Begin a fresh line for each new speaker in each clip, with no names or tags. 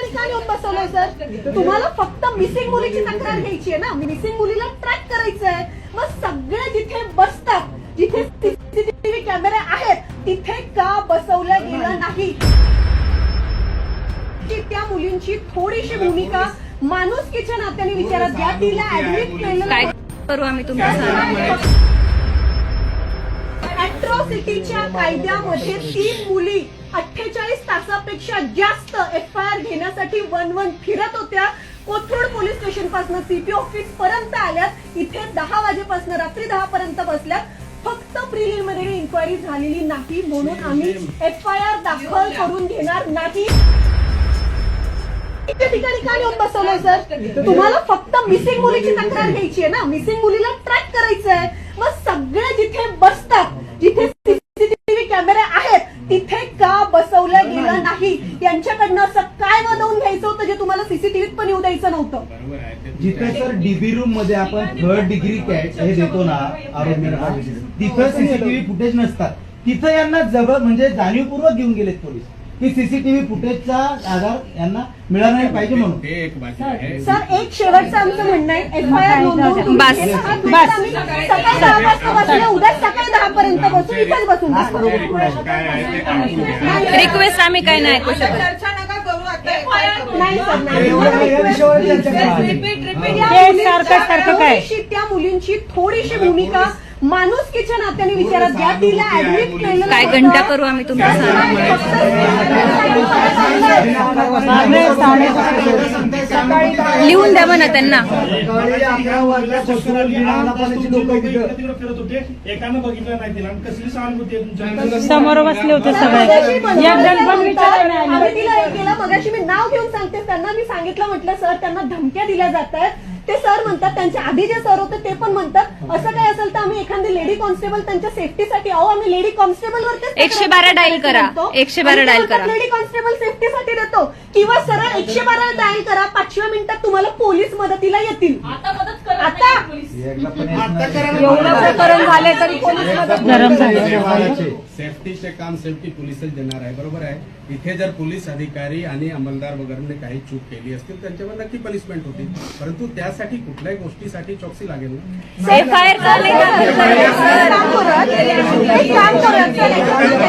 ठिकाणी का नेऊन बसवलंय सर? तुम्हाला फक्त मिसिंग मुलीची तक्रार घ्यायची आहे ना? मिसिंग मुलीला ट्रॅक करायचं आहे मग सगळे जिथे बसतात जिथे सीसीटीव्ही कॅमेरे आहेत तिथे का बसवलं गेलं नाही? की त्या मुलींची थोडीशी भूमिका माणुसकीच्या नात्याने विचारात घ्या. तिला ऍडमिट
काय
केलं
करू आम्ही तुमच्या
अॅट्रॉसिटीच्या कायद्यामध्ये तीन मुली अठ्ठेचाळीस तासापेक्षा जास्त एफ आय आर घेण्यासाठी वन वन फिरत होत्या. कोथरूड पोलीस स्टेशनपासून सीपी ऑफिस पर्यंत आल्यात. इथे दहा वाजेपासून रात्री दहा पर्यंत बसल्यात. फक्त प्रिलिमिनरी इन्क्वायरी झालेली नाही म्हणून आम्ही एफ आय आर दाखल करून घेणार नाही. त्या ठिकाणी का नेऊन बसवलंय सर? तुम्हाला फक्त मिसिंग मुलीची तक्रार घ्यायची आहे ना? मिसिंग मुलीला ट्रॅक करायचं आहे मग सगळे जिथे बसतात जिथे सीसीटीव्ही कॅमेरे आहेत तिथे का बसवलं गेलं नाही? यांच्याकडनं असं काय वादवून घ्यायचं होतं जे तुम्हाला सीसीटीव्हीत पण येऊ द्यायचं नव्हतं?
जिथे सर डीबी रूममध्ये आपण थर्ड डिग्री हे देतो ना आरोग्याला तिथं सीसीटीव्ही फुटेज नसतात. तिथं यांना जवळ म्हणजे जाणीवपूर्वक घेऊन गेलेत पोलीस. की सीसीटीव्ही फुटेजचा आधार यांना मिळाला नाही पाहिजे म्हणून.
ते एक बाजू आहे.
सर एक शेवटचं आमचं म्हणणं आहे. एफ आय आर नोंदवून
बस.
हे सकाळी दहा वाजता बसूया उद्या सकाळी दहा पर्यंत बसू इथेच बसून
आज
बसू.
बरोबर
काय आहे ते ऐकून घ्या.
रिक्वेस्ट आम्ही काही नाही ऐकू शकत.
चर्चा नका करू आता
नाही सर नाही.
हे
एवढं
या
request
विषयावर चर्चा करा.
रिपीट रिपीट
या
हे
मुलींच्या
सारखं सारखं काय?
थोडीशी त्या मुलींची थोडीशी भूमिका माणुसकीच्या नात्याने विचारात घ्या तिला ऍडमिट केलं
काय. घंटा करू आम्ही तुमच्या सरांमुळे लिहून द्या म्हणा त्यांना.
समोर बसले होते सगळे.
तिला हे केलं. मगाशी मी नाव घेऊन सांगते. त्यांना मी सांगितलं म्हटलं सर त्यांना धमक्या दिल्या जात आहेत ते सर म्हणतात त्यांच्या आधी जे सर होते ते पण म्हणतात असं काय असेल तर आम्ही एखादी लेडी कॉन्स्टेबल त्यांच्या सेफ्टीसाठी अहो आम्ही लेडी कॉन्स्टेबल वरती
112 डायल करा. 112 डायल करा.
लेडी कॉन्स्टेबल सेफ्टीसाठी देतो. किंवा सरळ एकशे बारा डायल करा पाचव्या मिनिटात तुम्हाला पोलीस मदतीला येतील. आता.
करा
एवढं प्रकरण झाले तरी पोलीस मदत.
सेफ्टीचे काम सेफ्टी पोलीसच देणार आहे बरोबर आहे? इथे जर पोलीस अधिकारी आणि अंमलदार वगैरे काही चूक केली असतील त्यांच्यावर नक्की पनिशमेंट होती परंतु त्यासाठी कुठल्याही गोष्टीसाठी चौकसी लागेल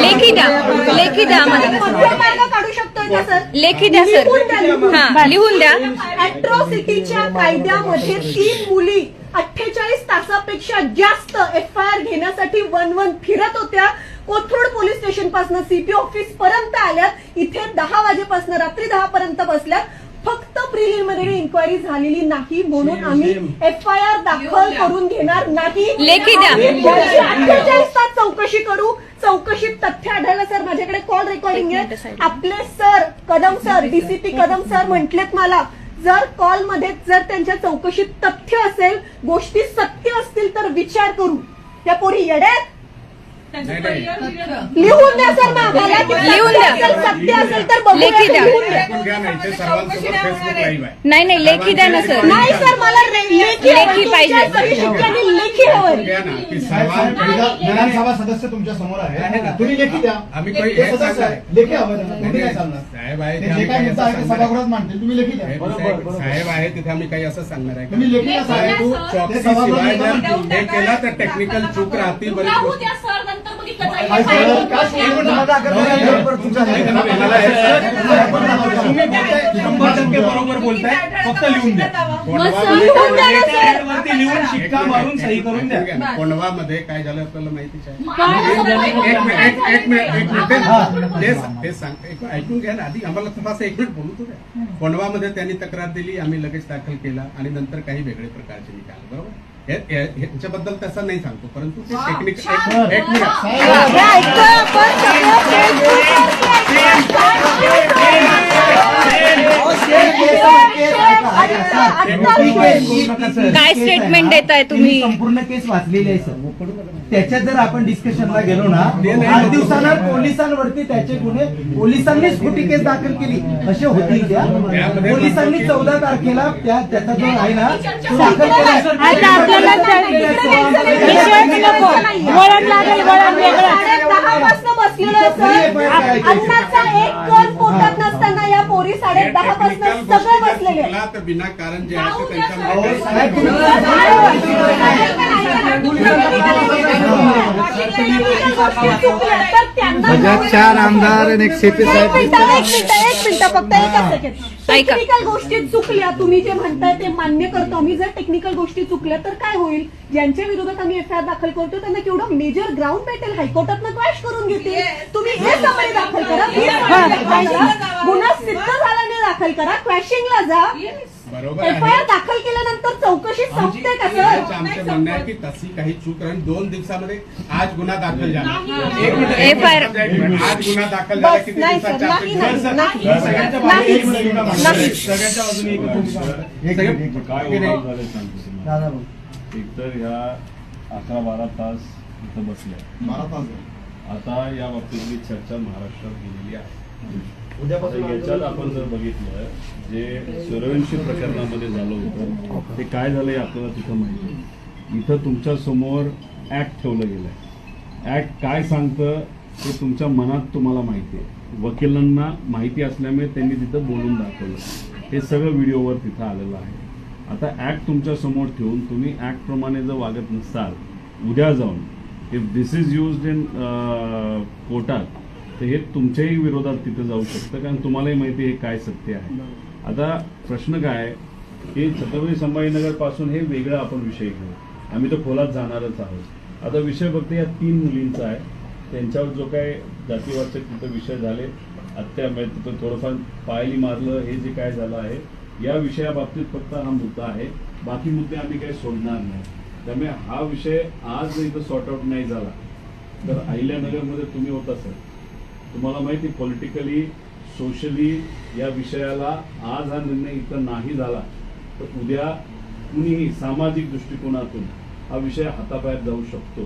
लेखी द्या लेखी द्या आम्हाला.
कोणते मार्ग काढू शकतोय का सर?
लेखी द्या. हा लिहून द्या.
अॅट्रॉसिटीच्या कायद्यामध्ये तीन मुली अठ्ठेचाळीस तासापेक्षा जास्त एफ आय आर घेण्यासाठी वन वन फिरत होत्या. कोथरूड पोलीस स्टेशनपासून सीपी ऑफिस पर्यंत आल्यात. इथे दहा वाजेपासून रात्री दहा पर्यंत बसल्यात. फक्त प्रिलिमिनरी इन्क्वायरी झालेली नाही म्हणून आम्ही एफ आय आर दाखल करून घेणार नाही.
लेखी द्या.
अठ्ठेचाळीस तास चौकशी करू? चौकशीत तथ्य आढळलं सर माझ्याकडे कॉल रेकॉर्डिंग
एक
आहे. आपले sir Kadam sir DCP Kadam sir म्हटलेत मला जर कॉलमध्ये जर त्यांच्या चौकशीत तथ्य असेल गोष्टी सत्य असतील तर विचार करू. या पोरी येड्यात? लिहून द्या सर
लिहून द्या.
सत्य असेल, तर बघूया,
लेखी द्या.
लिहून
नाही ते सर्वांसमोर फेसबुक लाईव्ह आहे?
नाही नाही लेखी द्या ना सर.
नाही सर मला रे- लेखी
पाहिजे.
लेखी
साहेब, साहेब, विधान- विधानसभा सदस्य तुमच्यासमोर
आहे. ना.
तुम्ही लेखी द्या.
आम्ही काही हे
सदस्य. आहे. लेखी हवं त्यांना.
नाही.
सांगणार
साहेब आहे
ते जे काय मुद्दा ते. सभागृहात मांडतील तुम्ही लेखी द्या.
साहेब, आहे तिथे आम्ही काही असं सांगणार आहे?
तुम्ही लेखी द्या साहेब.
तू
ते
चौकशी
सभागृहात
शिवाय जर
मांडतील.
हे केला तर टेक्निकल चूक राहतील बरीच गोष्टी
काय सर,
हे-
शंभर टक्के बरोबर बोलताय फक्त लिहून द्या
लिहून
शिक्का मारून सही करून द्या.
कोंढवामध्ये काय झालं आपल्याला माहितीच आहे एक मिनिट एक मिनिट एक मिनिट ते- सांग एक- ऐकून घ्या ना आधी आम्हाला थोडासा एक मिनिट बोलू द्या कोंढवामध्ये त्यांनी तक्रार दिली आम्ही लगेच दाखल केला आणि नंतर काही वेगळे प्रकारचे निकाल बरोबर हे- हे- ह्याच्याबद्दल तसं नाही सांगतो परंतु ते टेक्निक एक मिनिट
काय statement देताय तुम्ही?
संपूर्ण केस वाचलेली आहे सर. त्याच्यात जर आपण डिस्कशनला गेलो ना आठ दिवसानं पोलिसांवरती त्याचे गुन्हे पोलिसांनीच खोटी केस दाखल केली. असे होतील त्या. पोलिसांनी चौदा तारखेला त्या त्याचा जो आहे ना तो दाखल केला.
चुकला तर विनाकारण जे आहे
चार आमदार आणि एक CP साहेब.
टेक्निकल गोष्टी चुकल्या तुम्ही जे म्हणताय ते मान्य करतो. आम्ही जर टेक्निकल गोष्टी चुकल्या तर काय होईल? ज्यांच्या विरोधात आम्ही एफ आय आर दाखल करतो त्यांना केवढं मेजर ग्राउंड भेटेल हायकोर्टात क्रॅश करून घेतील? तुम्ही हे समरी दाखल करा दाखल. गुन्हा सिद्ध झाल्याने दाखल करा क्रॅशिंगला जा.
बरोबर
दाखल केल्यानंतर चौकशी संपते का
याचं
सर
आमचं म्हणणं आहे की तशी काही चूक राहील दोन दिवसामध्ये आज गुन्हा दाखल झाला
एक मिनिट, एक
FIR.
मिनिट.
आज गुन्हा दाखल झाला
बस
किती
नाही सर
दिवसाच्या
नाही
आत
नाही
सर,
नाही
सगळ्यांच्या
नाही.
बाजूने एक मिनिट एका मागे.
नाही.
सगळ्यांच्या बाजूने एकच भूमिका मांडतात.
एक
सगळे-
मिनिट, एक मिनिट.
काय
की नाही?
ओळख झाले सांगतो तुम्हाला
दादा बोल.
एकतर ह्या अकरा बारा तास इथं बसल्या आता या बाबतीतली चर्चा महाराष्ट्रात गेलेली आहे याच्यात आपण जर बघितलं जे सूर्यवंशी प्रकरणामध्ये झालं होतं ते काय झालं हे आपल्याला तिथं माहिती. इथं तुमच्यासमोर ऍक्ट ठेवलं गेलंय. ऍक्ट काय सांगतं ते तुमच्या मनात तुम्हाला माहिती आहे. वकिलांना माहिती असल्यामुळे त्यांनी तिथं बोलून दाखवलं. हे सगळं व्हिडिओवर तिथं आलेलं आहे. आता ऍक्ट तुमच्यासमोर ठेवून तुम्ही ऍक्ट प्रमाणे जर वागत नसाल उद्या जाऊन if this is use in कोर्टात तर हे तुमच्याही विरोधात तिथे जाऊ शकतं कारण तुम्हालाही माहिती आहे हे काय सत्य आहे. आता प्रश्न काय आहे की छत्रपती संभाजीनगरपासून हे वेगळं आपण विषय घेऊ. आम्ही तर खोलात जाणारच आहोत. आता विषय फक्त या तीन मुलींचा आहे. त्यांच्यावर जो काय जातीवाचक तिथं विषय झाले म्हणजे तिथं थोडंफार पायली मारलं हे जे काय झालं आहे या विषयाबाबतीत फक्त हा मुद्दा आहे. बाकी मुद्दे आम्ही काही सोडणार नाही. त्यामुळे हा विषय आज इथं सॉर्ट आउट नाही झाला. तर अहिल्यानगरमध्ये तुम्ही होता सर तुम्हाला माहिती पॉलिटिकली सोशली या विषयाला आज हा निर्णय इथं नाही झाला तर उद्या कुणीही सामाजिक दृष्टिकोनातून हा विषय हाताबाहेर जाऊ शकतो.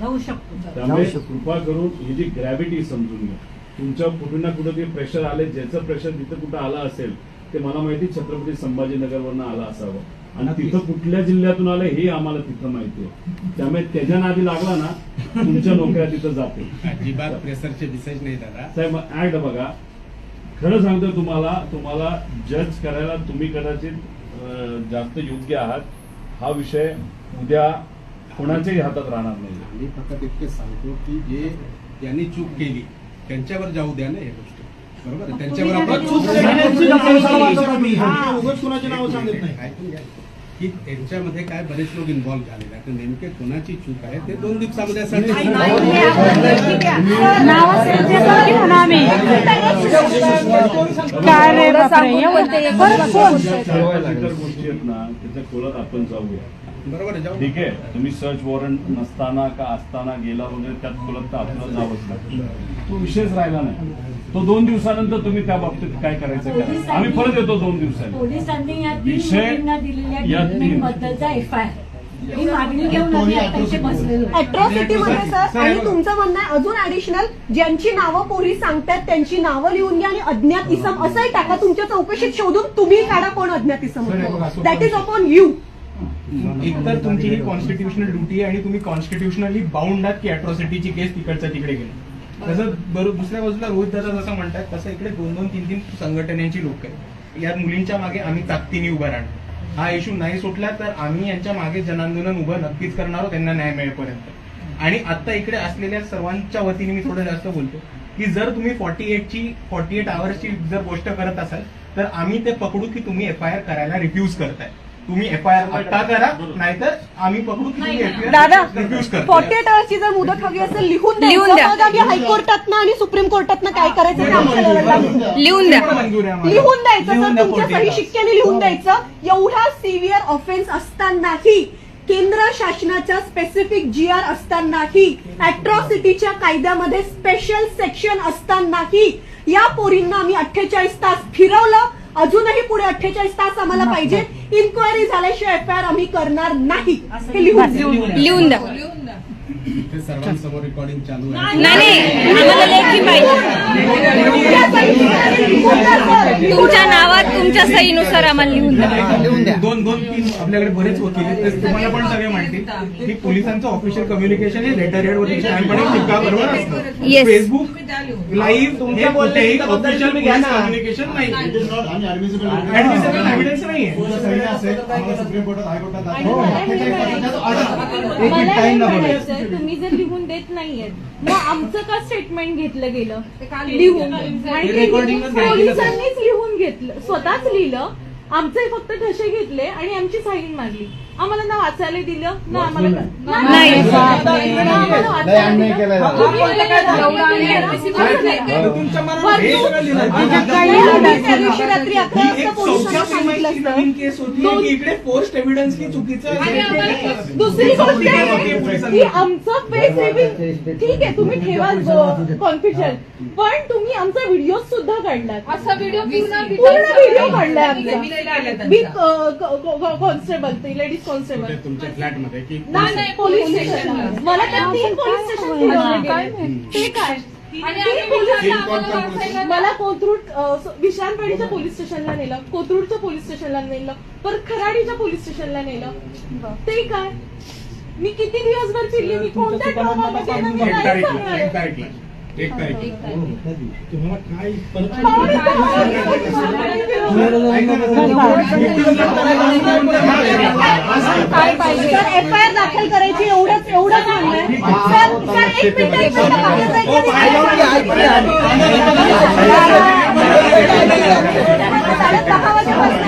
जाऊ शकतो
त्यामुळे कृपा करून ही जी ग्रॅव्हिटी समजून घ्या. तुमच्या कुठे ना कुठे ते प्रेशर आले ज्याचं प्रेशर तिथं कुठं आलं असेल ते मला माहिती छत्रपती संभाजीनगरवरनं आलं असावं. आणि तिथं कुठल्या जिल्ह्यातून आलं हे आम्हाला तिथं माहिती आहे. त्यामुळे त्याच्या नादी लागला ना तुमच्या नोकऱ्या तिथं जातील.
अजिबात प्रेशरचे विषयच नाही दादा.
साहेब ऍड बघा. खरं सांगतो तुम्हाला तुम्हाला जज करायला तुम्ही कदाचित जास्त योग्य आहात. हा विषय उद्या कोणाच्याही हातात राहणार नाही.
मी फक्त इतके सांगतो की जे ज्यांनी चूक केली त्यांच्यावर जाऊ द्या ना या गोष्टी. बरोबर? आहे? त्यांच्यावर आपण
चूक. उगाच कुणाची नावं सांगत नाही.
ऐकून घ्या. की त्यांच्यामध्ये काय बरेच लोक इन्व्हॉल्व्ह झालेले आहेत. तर नेमके कोणाची चूक आहे ते दोन दिवसामध्ये
गोष्टी आहेत ना त्याच्या खोलात आपण जाऊया.
बरोबर
ठीक आहे? तुम्ही सर्च वॉरंट नसताना का असताना गेला वगैरे त्यात खोलात तर आपल्याला जावंच लागतं तो विषयच राहिला नाही. तो दोन दिवसानंतर तुम्ही त्या बाबतीत काय करायचं करा. आम्ही परत येतो दोन दिवसांनी.
पोलिसांनी या तीन
विषय
मुलींना दिलेल्या
या तीन.
ट्रीटमेंट बद्दलचा एफ आय ही मागणी घेऊन आम्ही आता इथे बसलेलो आहे.
अट्रॉसिटी मध्ये सर आणि तुमचं म्हणणं आहे अजून ऍडिशनल ज्यांची नावं पोलीस सांगतात त्यांची नावं लिहून घ्या आणि अज्ञात इसम असंही टाका. तुमच्या चौकशीत शोधून तुम्ही काढा कोण अज्ञात इसम दॅट इज अपॉन यू
एकतर तुमची ही कॉन्स्टिट्युशनल ड्युटी आहे आणि तुम्ही कॉन्स्टिट्युशनली बाउंड आहात की अट्रॉसिटीची केस तिकडच्या तिकडे गेली. तसं बरोबर दुसऱ्या बाजूला रोहित दादा जसं म्हणतात तसं इकडे दोन दोन तीन तीन संघटनांची लोक आहेत. या मुलींच्या मागे आम्ही ताकदीने उभं राहणार. हा इश्यू नाही सुटला तर आम्ही यांच्या मागे जनांदोलन उभं नक्कीच करणार आहोत त्यांना न्याय मिळेपर्यंत. आणि आता इकडे असलेल्या सर्वांच्या वतीने मी थोडं जास्त बोलतो की जर तुम्ही फॉर्टी एटची फॉर्टी एट आवर्सची जर गोष्ट करत असाल तर आम्ही ते पकडू की तुम्ही एफ आय आर करायला रिफ्यूज करताय. तुम्ही एफ आय आर का करा नाहीतर आम्ही पकडू की तुम्ही
दादा फॉर्टी एट आवर्सची जर मुदत हवी असेल लिहून
लिहून द्या.
द्यायचं मग आम्ही हायकोर्टातनं आणि सुप्रीम कोर्टातनं काय करायचं ते
लिहून द्या.
मंजूर आहे आम्हाला.
लिहून द्यायचं
लिहून
सर
द्या
तुमच्या
48
सही. शिक्क्याने लिहून द्यायचं. एवढा सिव्हिअर ऑफेन्स असतानाही केंद्र शासनाच्या स्पेसिफिक जी आर असतानाही अट्रॉसिटीच्या कायद्यामध्ये स्पेशल सेक्शन असतानाही या पोरींना आम्ही अठ्ठेचाळीस तास फिरवलं. अजूनही पुढे अठ्ठेचाळीस तास आम्हाला पाहिजे. इन्क्वायरी झाल्याशिवाय एफ आय आर आम्ही करणार नाही. हे लिहून
लिहून द्या.
ते सर्वांसमोर रेकॉर्डिंग चालू आहे.
नाही नाही आम्हाला लेखी पाहिजे. तुमच्या नावात तुमच्या सहीनुसार आम्हाला लिहून द्या.
दोन दोन तीन आपल्याकडे बरेच वकील आहेत. ते तुम्हाला पण सगळे माहिती की पोलिसांचं ऑफिशियल कम्युनिकेशन हे लेटर हेड वरती बरोबर असतं. फेसबुक लाईव्ह
तुमच्या घ्या ना.
कम्युनिकेशन नाही. ऍडमिसेबल एव्हिडन्स नाहीये
हो, अठ्ठेचाळीस तासाच्या order. एक टाइम ना.
तुम्ही जर लिहून देत नाहीयेत मग आमचं का स्टेटमेंट घेतलं गेलं? लिहून. आणि ते
घ्यायची
पोलिसांनीच लिहून घेतलं. स्वतःच लिहिलं. आमचे फक्त ठसे घेतले आणि आमची साईन मारली. आम्हाला ना वाचायला दिलं. ना आम्हाला
नाही.
ना आम्हाला वाचायला
अन्याय
दिलं.
केलाय.
तुम्ही
तुमच्या मनात हे सगळं लिहिलं.
त्या दिवशी रात्री अकरा
ही
वाजता
एक
पोलिसांना
चौथ्या
सांगितलं
क्रमांकाची
असतं.
नवीन केस होती
दोन-
की इकडे फोर्स्ट एव्हिडन्स की चुकीचं
दुसरी गोष्ट
आहे.
की आमचं फेस रिव्हिल ठीक आहे तुम्ही ठेवा कॉन्फिशन पण तुम्ही आमचा व्हिडिओ सुद्धा काढलात.
असा व्हिडिओ पूर्ण
पूर्ण व्हिडिओ काढलाय आमचा.
आमचा
विथ कॉन्स्टेबल ते कॉन्स्टेबल
तुमच्या फ्लॅटमध्ये की
नाही नाही पोलीस स्टेशन मला त्या तीन पोलीस स्टेशन फिरवले गेले. ते काय? तीन पोलीस मला कोथरूड विशालवाडीच्या पोलीस स्टेशनला नेलं कोथरूडच्या पोलीस स्टेशनला नेलं परत खराडीच्या पोलीस स्टेशनला नेलं. ते काय? मी किती दिवसभर फिरली मी कोणत्या
एक
तुम्हाला काय
पाहिजे तर एफ आय आर दाखल करायची एवढंच एवढंच साडे दहा वाजेपासून